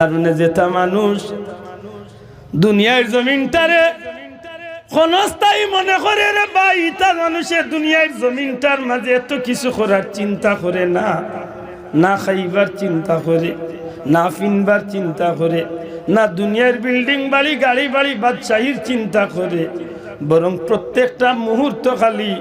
কারণে যেটা মানুষ দুনিয়ার জমিনটারে ক্ষণস্থায়ী মনে করে রে ভাই তার মানুষের দুনিয়ার জমিনটার মাঝে এত কিছু করার চিন্তা করে না। না খাইবার চিন্তা করে, না ফিনবার চিন্তা করে, না দুনিয়ার বিল্ডিং বাড়ি, গাড়ি বাড়ি, বাদশাহীর চিন্তা করে। বরং প্রত্যেকটা মুহূর্ত খালি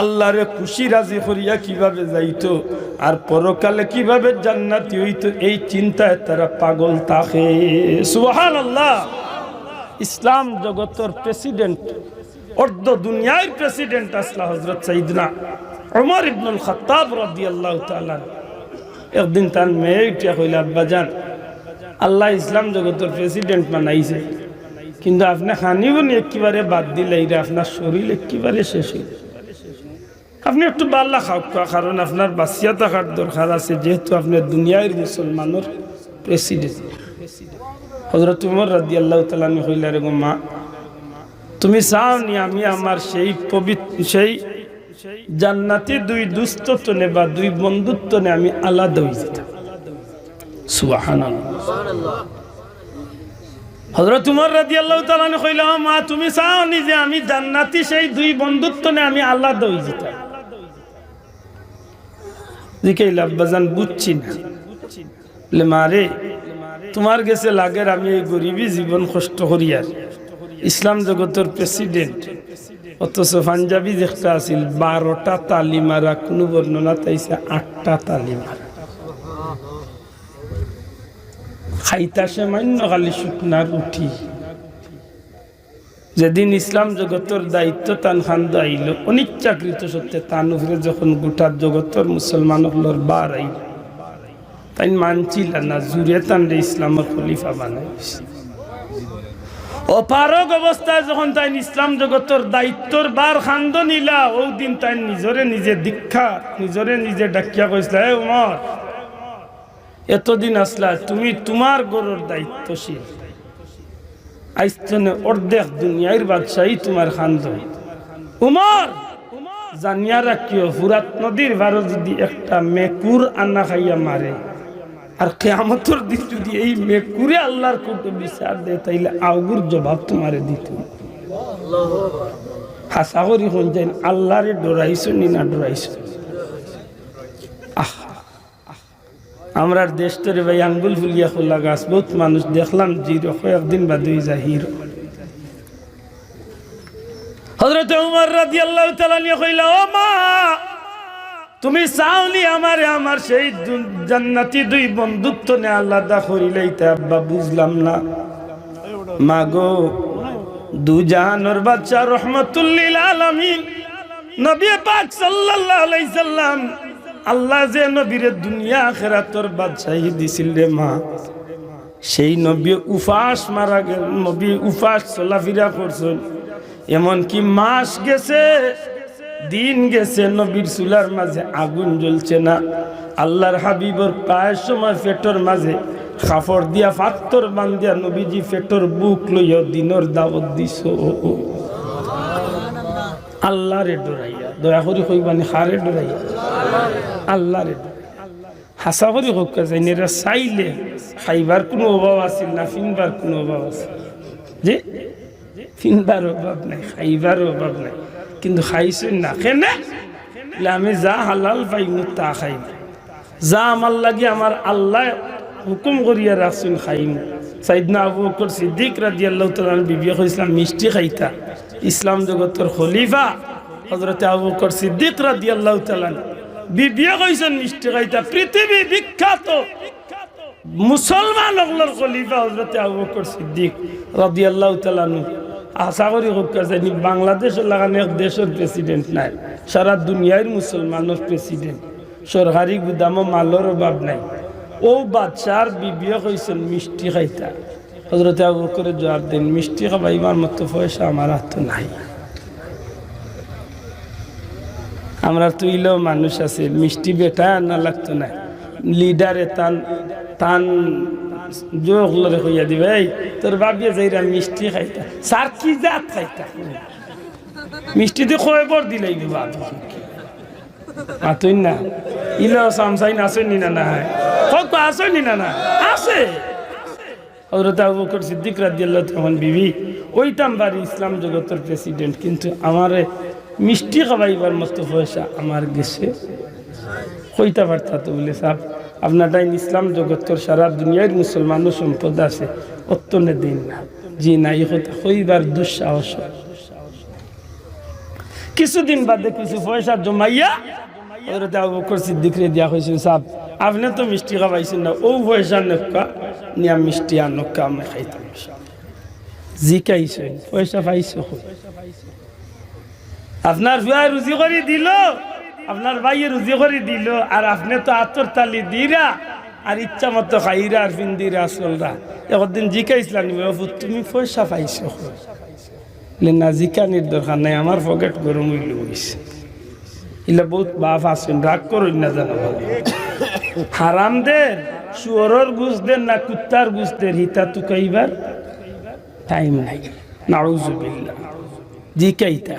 আল্লাহরে খুশি রাজি করিয়া কীভাবে যাইতো? আর পরকালে কীভাবে জান্নাতি হইতো? এই চিন্তায় তারা পাগল থাকে। সুবহান আল্লাহ ইসলাম জগতের প্রেসিডেন্ট, অর্ধ দুনিয়ার প্রেসিডেন্ট আসলা হজরত সাইদনা ওমর ইবনুল খত্তাব আল্লাহ তাআলা একদিন তার মেয়ে উঠিয়া কইল আব্বাজান আল্লাহ ইসলাম জগতের প্রেসিডেন্ট বানাইছে। কিন্তু আপনি খানিবনি একেবারে বাদ দিলে আপনার শরীর একেবারে শেষ হইল। আপনি একটু বাল্লা খাও, কারণ আপনার বাঁচিয়া থাকার দরকার আছে, যেহেতু আপনার দুনিয়ার মুসলমানের প্রেসিডেন্ট হজরত উমর রাদি আল্লাহ তালানি হইলা রে মা, তুমি চাও নি আমি আমার সেই পবিত্র সেই জান্নাতি দুই দুস্থত্ব নে বা দুই বন্ধুত্ব নে আমি আলাদা হয়ে যেতাম। সুবাহান হজরত উমর রাদি আল্লাহ তালানি কইলা "ও মা, তুমি চাও নি যে আমি জান্নাতি সেই দুই বন্ধুত্ব নে আমি আলাদা হয়ে যেতাম। জিকাইল আব্বাজান বুঝছি না। মারে তোমার গেছে লাগের আমি এই গরিবী জীবন কষ্ট করি আর। ইসলাম জগতের প্রেসিডেন্ট অথচ পাঞ্জাবি যেটা আছিল বারোটা তালি মারা, কোনো বর্ণনা তাইছে আটটা তালি মারা। খাইতাসে মান্য খালি শুকনার উঠি। যেদিন ইসলাম জগতের দায়িত্ব তান খান্দ আইল অনিচ্ছাকৃত সত্ত্বে তান উপরে যখন গোটা জগতের মুসলমান হলোর বার আইল তাই মানছিল না, জুড়ে তানরে ইসলামের খলিফা বানাই অপারগ অবস্থায় যখন তাই ইসলাম জগতের দায়িত্বর বার খান্দ নিলা ও দিন তাই নিজরে নিজে দীক্ষা, নিজরে নিজে ডাকিয়া কইসলা হে উমর, এতদিন আসলা, তুমি তোমার গরুর দায়িত্বশীল। আইস্তনে অর্ধেক দুনিয়ার বাদশাহী তোমার খান্দ উমর, জানিয়া রাখিও, ফুরাত নদীর বারো যদি একটা মেকুর আন্না খাইয়া মারে, আর কেয়ামতর দিন যদি এই মেকুরে আল্লাহর কোর্টে বিচার দেয়, তাইলে আউগুর জবাব তোমারে দিত হাসা করি হন যাই আল্লাহরে ডরাইছো নি না ডরাইছো? আহ। আমরা দেশ তোরে ভাই আঙ্গুল ফুলিয়া খোলা গাছ, বহুত মানুষ দেখলাম জিরো একদিন বা দুই যা হিরো হজরত উমর রাজি আল্লাহ কইলা, ও মা, তুমি চাওনি আমারে আমার সেই জান্নাতি দুই বন্ধুত্ব নে আলাদা করিলেইতে আব্বা, বুঝলাম না। মাগো দু জাহানোর বাচ্চা রহমতুল্লিল আলামিন, নবী পাক সাল্লাল্লাহু আলাইহি সাল্লাম আল্লাহ যে নবীরে দুনিয়া আখিরাতর বাদশাহী দিছিল রে মা। সেই নবী উফাস মারা গেল, নবী উফাস চলাফেরা করছেন এমনকি মাস গেছে, দিন গেছে, নবীর চুলার মাঝে আগুন জ্বলছে না। আল্লাহর হাবিবর প্রায় সময় পেটর মাঝে খাফর দিয়া, ফাত্তর বান্ধিয়া নবীজি পেটর বুক লইয়া দিনর দাওয়াত দিছ। আল্লাহ রে ডরাইয়া, দয়া করি কইবানি হারে ডরাইয়া? আল্লাহ রে। হাসা করি হোক যাই নেরা চাইলে খাইবার কোনো অভাব আছিল না ফিনবার কোনো অভাব আছে। যে ফিনবার অভাব নাই, খাইবার অভাব নাই। কিন্তু খাইছেন না বলে আমি যা হালাল পাইমু তা খাইম যা আমার লাগে আমার আল্লাহ হুকুম করিয়া রাখছেন, খাইম। সাইদনা আবু বকর সিদ্দিক রাজি আল্লাহ তালান বিবিয়া ইসলাম মিষ্টি খাইতা। ইসলাম জগতের খলিফা হজরতে আবু বকর সিদ্দিক রাজি আল্লাহ তালান বিবিয়া কইছেন মিষ্টি খাইতা পৃথিবী বিখ্যাত। মুসলমান হকলর খলিফা হজরতে আবু বকর সিদ্দিক রাজি আল্লাহ তালানু আশা করি হোক জানি বাংলাদেশের লাগানো এক দেশের প্রেসিডেন্ট নাই। সারা দুনিয়ার মুসলমানের প্রেসিডেন্ট সরকারি গুদামও মালের অভাব নাই। ও বাচ্চার বিবিয়ে কইছেন মিষ্টি খাইতা। হজরতে আবু করে জবাব দেন মিষ্টি খাবাইবার মতো পয়সা আমার হাত নাই। আমরা তুইলেও মানুষ আছে, মিষ্টি বেটা না লাগতো না। লিডারে তান তান লরে কইয়া দিবে এই, তোর বাবিয়ে যাইরা মিষ্টি খাইতা, সার কি জাত খাইতা? মিষ্টি দিয়ে খয়ে বর দিলাই বাবি আতুই না, ইলো সামসাইন আসেনি না না হয় আসেনি না না আছে। হজরত আবু বকর সিদ্দিক রাদিয়াল্লাহু তখন, বিবি, ওইটাম বাড়ি ইসলাম জগতের প্রেসিডেন্ট কিন্তু আমারে মিষ্টি খাবাইবার মতো পয়সা আমার গেছে। কইতা পারতা তো বলে সাহেব, আপনার টাইম ইসলাম জগতের সারা দুনিয়ার মুসলমানও সম্পদ আছে অত্যনে দিন না। জি নাই কথা কইবার দুঃসাহস। কিছুদিন বাদে কিছু পয়সা জমাইয়া আবু বকর সিদ্দিকরে দিয়া হয়েছিল সাহেব, আপনি তো মিষ্টি খাবাইছেন না, ও পয়সা নক্কা, নিয়া মিষ্টি আর নক্কা আমি খাইতাম জিকাইছেন পয়সা পাইছো? আপনার ভুয়া রুজি করে দিল, আপনার ভাইয়ে রুজি করে দিল, আর আপনি তো আতর তালি দিরা, আর ইচ্ছা মতো খাইরা আর ফিন্দিরা চলরা। একদিন জিকাইছিলাম তুমি পয়সা পাইছো। না জিকানির দরকার নাই, আমার পকেট গরম হইল হইছে বহুত বাপ আছেন, রাগ করুন না জানো হারামদের, শুয়রর গুছদের না কুত্তার গুছদের হিতা তু কইবার টাইম নাই। নাউজুবিল্লাহ। জিকাইতা।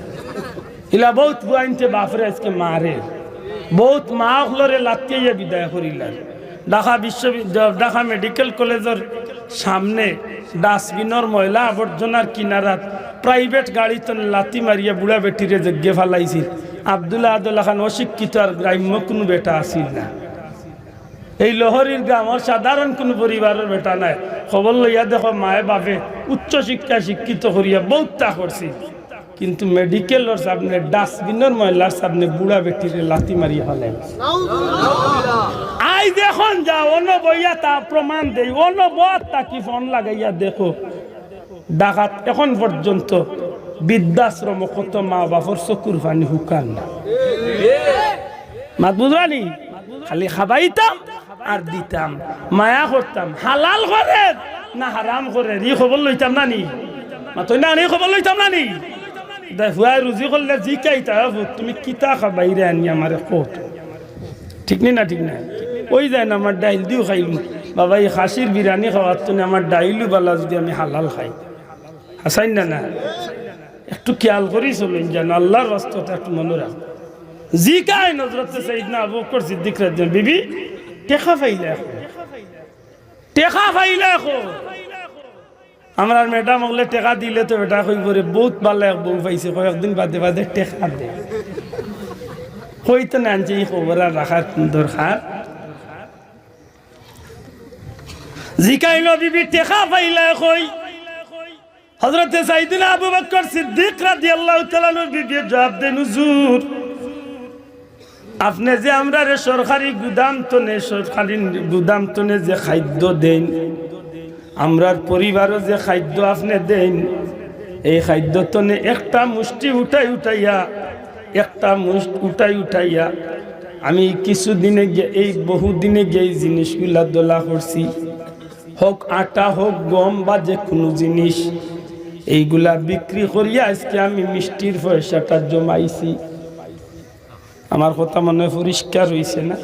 ইলা বহুত বুয়াইনতে বাপরে আজকে মারে। বহুত মা হলরে লাতিয়ে বিদায় করিলার ঢাকা বিশ্ববিদ্যালয়, ঢাকা মেডিকেল কলেজের সামনে ডাস্টবিনের ময়লা আবর্জনার কিনারাত প্রাইভেট গাড়িতে লাতি মারিয়া বুড়া বেটিরে জগ্গে ফালাইছিল। আবদুল্লাহ আদুল্লাহ খান অশিক্ষিত আর গ্রাম্য কোনো বেটা আসিল না। এই লহরির গ্রামর সাধারণ কোনো পরিবারের বেটা নাই। খবর লইয়া দেখো মায়ে বাপে উচ্চ শিক্ষা শিক্ষিত করিয়া বহুতটা করছি। কিন্তু মেডিকেলের সামনে ডাস্টবিনের ময়লার সামনে বুড়া বেটিরে লাতি মারিয়া হলেন আই দেখুন যা অন্য বইয়া তা প্রমাণ দেই অন্য বত তাকি ফোন লাগাইয়া দেখো। ডাকাত এখন পর্যন্ত বৃদ্ধাশ্রম কত মা বাপর চকুর পানি হুকান না। মাত বুঝালি খালি খাবাইতাম আর দিতাম। মায়া করতাম হালাল করে না হারাম করে ই খবর লইতাম নি মাতই না খবর লইতাম না? নি হুয়াই রুজি করলে জি কাইতা তুমি কিতা খাবাইরে আনি আমার কত ঠিক নেই না ঠিক না ওই যায় না আমার ডাইল দিও খাইলু বাবা এই খাসির বিরিয়ানি খাওয়ার তো আমার ডাইলু বালা যদি আমি হালাল খাই হাসাইন না না একটু খেয়াল করি চলুন যেন আল্লাহর রাস্তটা একটু মনে রাখ জি কাই নজরতে সাইদনা আবু বকর সিদ্দিক রাদিয়াল্লাহু বিবি টেকা ফাইলা এখন টেকা ফাইলা এখন আমরা ম্যাডাম ওগুলো টেকা দিলে তো বেটা কই করে, বহুত ভালো এক বউ পাইছে, কয়েকদিন বাদে বাদে টেকা দে। কইতো না আনছে এই খবর আর রাখার দরকার। জিকাইল বিবি টেকা পাইলা কই? হজরতে সাইদিন আবু বকর সিদ্দিক রাদিয়াল্লাহু তাআলা বিবি জবাব দেন, হুজুর, আপনি যে আমরা সরকারি গুদাম তনে সরকারি গুদাম তনে যে খাদ্য দেন আমরার পরিবারও যে খাদ্য আপনি দেন, এই খাদ্য তনে একটা মুষ্টি উঠাই উঠাইয়া, একটা মুষ্টি উঠাই উঠাইয়া, আমি কিছুদিনে এই বহুদিনে গিয়ে এই জিনিসগুলা দোলা করছি, হোক আটা, হোক গম বা যে কোনো জিনিস, এইগুলা বিক্রি করিয়া আজকে আমি মিষ্টির পয়সাটা জমাইছি। আমার কথা মনে পরিষ্কার হয়েছে না?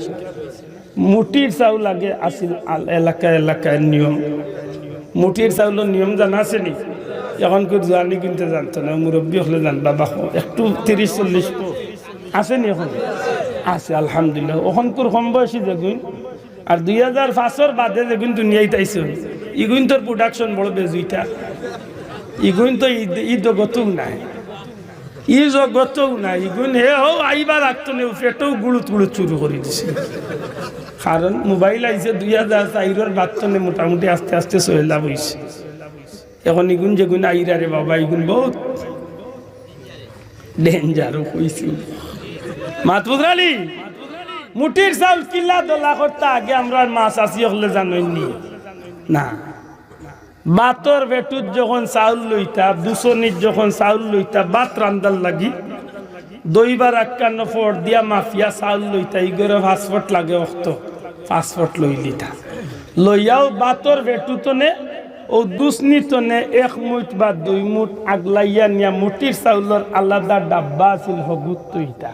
মুটির চাউল আগে আসিল এলাকা এলাকায় নিয়ম। মুটির চাউলের নিয়ম জানা আছে নি? এখন জানি কিনতে জানতো না মুরব্বী হলে জান বাবা একটু তিরিশ চল্লিশ আছে নি এখন? আছে, আলহামদুলিল্লাহ। ওখন তোর কম বয়সী দেখুন আর দুই হাজার পাঁচশোর বাদে দেখুন দুনিয়ায় তাইছে ইগুন তোর প্রোডাকশন বড় বেজুইটা ইগুন তো ঈদ ঈদ গতুক নাই। ই জগতও নাই। ইগুন হে হো আইবার আগতো নেও পেটেও গুড়ুত গুড়ুত চুরু করে দিছে। কারণ মোবাইল আইছে, দুই হাজার চাইরের বাচ্চনে মোটামুটি আস্তে আস্তে সহেলা বইছে এখন ইগুন যেগুন আইরা রে বাবা, ইগুন বহুত ডেঞ্জারও কইছি মাত বুঝরালি মুটির চাউল কিল্লা দোলা করতে আগে আমরা মাছ আসি হলে জানইনি। না। বাতর বেটুত যখন চাউল লইতা দুশনির যখন চাউল লইতা, বাত রান্দার লাগি, দইবার আক্কান্ন ফট দিয়া মাফিয়া চাউল লইতা, ইগরে পাসপোর্ট লাগে অক্ত পাসপোর্ট লই লিতা। লইয়াও বাতর বেটুতনে ও দুসনিতনে এক মুঠ বা দুই মুঠ আগলাইয়া নিয়া মুটির চাউলর আলাদা ডাব্বা আছিল হগুত তুইটা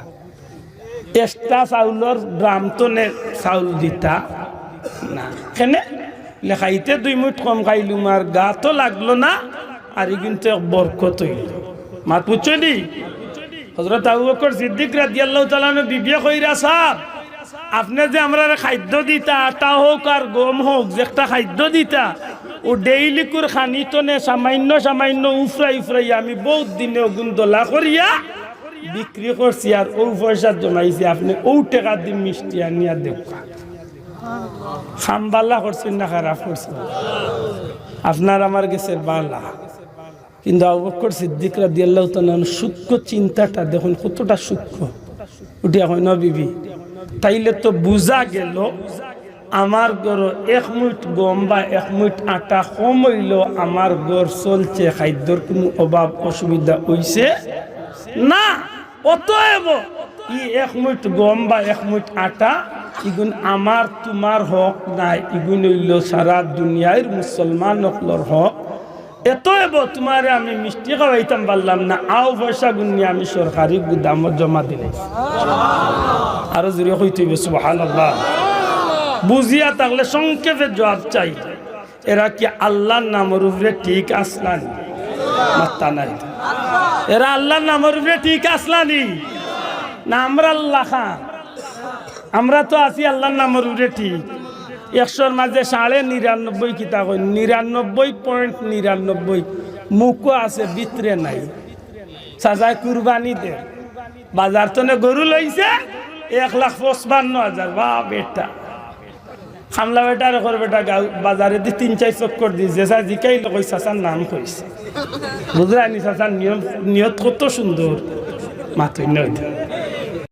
এক্সট্রা চাউলর তনে চাউল দিতা। না, কেনে? লেখাইতে দুই মুঠ কম খাইলুম আর গা তো লাগল না, আর কিন্তু বরকত হইল। মাত নি হজরত আবু বকর সিদ্দিক রাদিয়াল্লাহু তাআলা বিবিয়া কইরা সাহ আপনি যে আমরা খাদ্য দিতা, আটা হোক আর গম হোক, যে একটা খাদ্য দিতা, ও ডেইলি কুর নে সামান্য সামান্য উফরাই উফরাই আমি বহুত দিনে ওগুন দোলা করিয়া বিক্রি করছি, আর ও পয়সা জমাইছি, আপনি ও টাকা দিয়ে মিষ্টি আনিয়া দেখা খামবাল্লা করছেন না, খারাপ করছেন। আপনার আমার গেছে বালা। কিন্তু অবকর সিদ্দিক রাদি আল্লাহ সূক্ষ্ম চিন্তাটা, দেখুন কতটা সূক্ষ্ম। উঠিয়া হয় না বিবি তাইলে তো বুঝা গেল, আমার গর এক মুঠ গম বা এক মুঠ আটা কম হইল আমার গড় চলছে। খাদ্যর কোনো অভাব, অসুবিধা হইছে না। অতএব এক মুঠ গম বা এক মুঠ আটা ইগুন আমার তোমার হক নাই ইগুন হইল সারা দুনিয়ার মুসলমান হকলর হক। এতএব তোমারে আমি মিষ্টি খাওয়াইতাম পারলাম না আও পয়সা গুনিয়ে আমি সরকারি গুদামত জমা দিলে আরও জোরে হইতে সুবহান আল্লাহ বুঝিয়া থাকলে সংক্ষেপে জবাব চাই। এরা কি আল্লাহর নামের উপরে ঠিক আসলানি? মাত্তা নাই। এরা আল্লাহর নামের উপরে ঠিক আসলানি? না আমরা আল্লাহ খান। আমরা তো আছি আল্লাহর নামের ঠিক। একশোর মাঝে সাড়ে নিরানব্বই কিতা নিরানব্বই পয়েন্ট নিরানব্বই। মুখও আছে, ভিতরে নাই। সাজায় কুরবানি দে। বাজার তো গরু লইছে, এক লাখ পঁচপান্ন হাজার। বা বেটা। খামলা বেটা আর ঘর বেটা বাজারে দি তিন চার চক্কর দি জেসা জিকাই কই চাচার নাম কইছে বুঝলা নি চাচার নিয়ত কত সুন্দর মাতুই নয়।